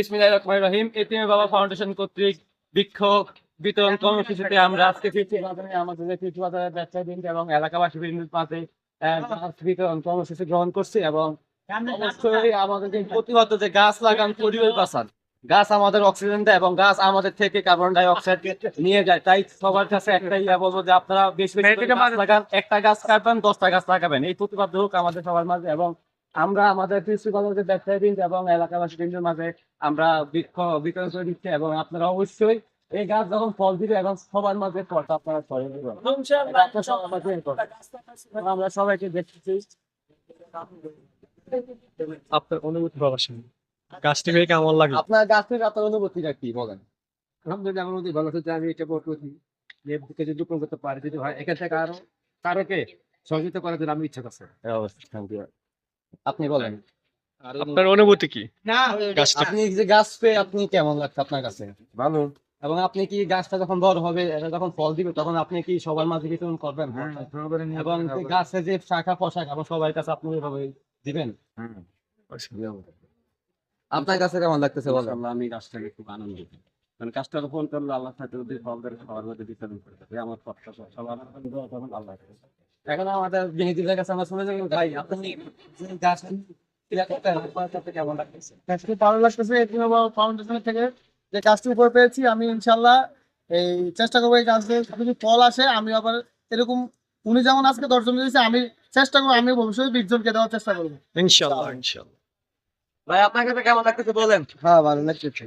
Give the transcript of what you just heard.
বিসমিল্লাহির রহমানির রহিম। এতিমে বাবা ফাউন্ডেশন কর্তৃক বৃক্ষ বিতরণ কর্মসূচিতে আমরা আজকে ফিরছি। বাজারে আমাদের ফিরছি বাজারের এবং এলাকাবাসী বৃন্দের মাঝে গাছ বিতরণ কর্মসূচি গ্রহণ করছি এবং অবশ্যই আমাদের যে যে গাছ লাগান পরিবেশ বাঁচান গাছ আমাদের অক্সিজেন দেয় এবং গাছ আমাদের থেকে কার্বন ডাই অক্সাইড নিয়ে যায়। তাই সবার কাছে একটাই বলব যে আপনারা বেশি বেশি গাছ লাগান একটা গাছ কাটবেন দশটা গাছ লাগাবেন। এই প্রতিবাদ হোক আমাদের সবার মাঝে এবং আমরা আমাদের ব্যবসায়ী বৃন্দ এবং এলাকাবাসী বৃন্দের মাঝে আমরা বৃক্ষ বিতরণ করে দিচ্ছি এবং আপনারা অবশ্যই এই গাছ যখন ফল দিবে এবং সবার মাঝে ফলটা আপনারা দেবেন করবেন। আমরা সবাইকে দেখতেছি। আপনার অনুভূতি গাছটি পেয়ে কেমন লাগে? আপনার গাছ থেকে আপনার অনুভূতিটা কি বলেন। আলহামদুলিল্লাহ আমার মধ্যে ভালো হচ্ছে। আমি এটা যে বুকে যদি রোপণ করতে পারি যদি হয় এখান থেকে আরও কারোকে সহযোগিতা করার জন্য আমি ইচ্ছা আছে আপনি বলেন। আপনার অনুভূতি কি? গাছটা আপনি যে গাছ পেয়ে আপনি কেমন লাগছে আপনার কাছে? ভালো। এবং আপনি কি গাছটা যখন বড় হবে এটা যখন ফল দিবে তখন আপনি কি সবার মাঝে বিতরণ করবেন? হ্যাঁ, এবং যে গাছে যে শাখা পোশাক এবং সবার কাছে আপনি এভাবে দিবেন? আপনার কাছে কেমন লাগতেছে বলেন? মাশাআল্লাহ, আমি গাছটাকে খুব আনন্দিত। মানে গাছটা রোপণ করলে আল্লাহ সাথে যদি ফল ধরে সবার মধ্যে বিতরণ করে দেবে আমার প্রত্যাশা সবার আল্লাহ। এখন আমাদের মেহেদির কাছে আমরা শুনে যাব ভাই আপনি যে গাছ ক্রিয়া করতেন আপনার কাছে কেমন লাগতেছে? খুব ভালো লাগতেছে ফাউন্ডেশনের থেকে যে কাজটি উপরে পেয়েছি আমি ইনশাল্লাহ এই চেষ্টা করব এই কাজে যদি ফল আসে আমি আবার এরকম উনি যেমন আজকে দর্শন দিয়েছে আমি চেষ্টা করব আমি ভবিষ্যতে বিশ জনকে দেওয়ার চেষ্টা করব। ইনশাল্লাহ ইনশাল্লাহ ভাই আপনার কাছে কেমন লাগতেছে বলেন? হ্যাঁ ভালো লাগতেছে।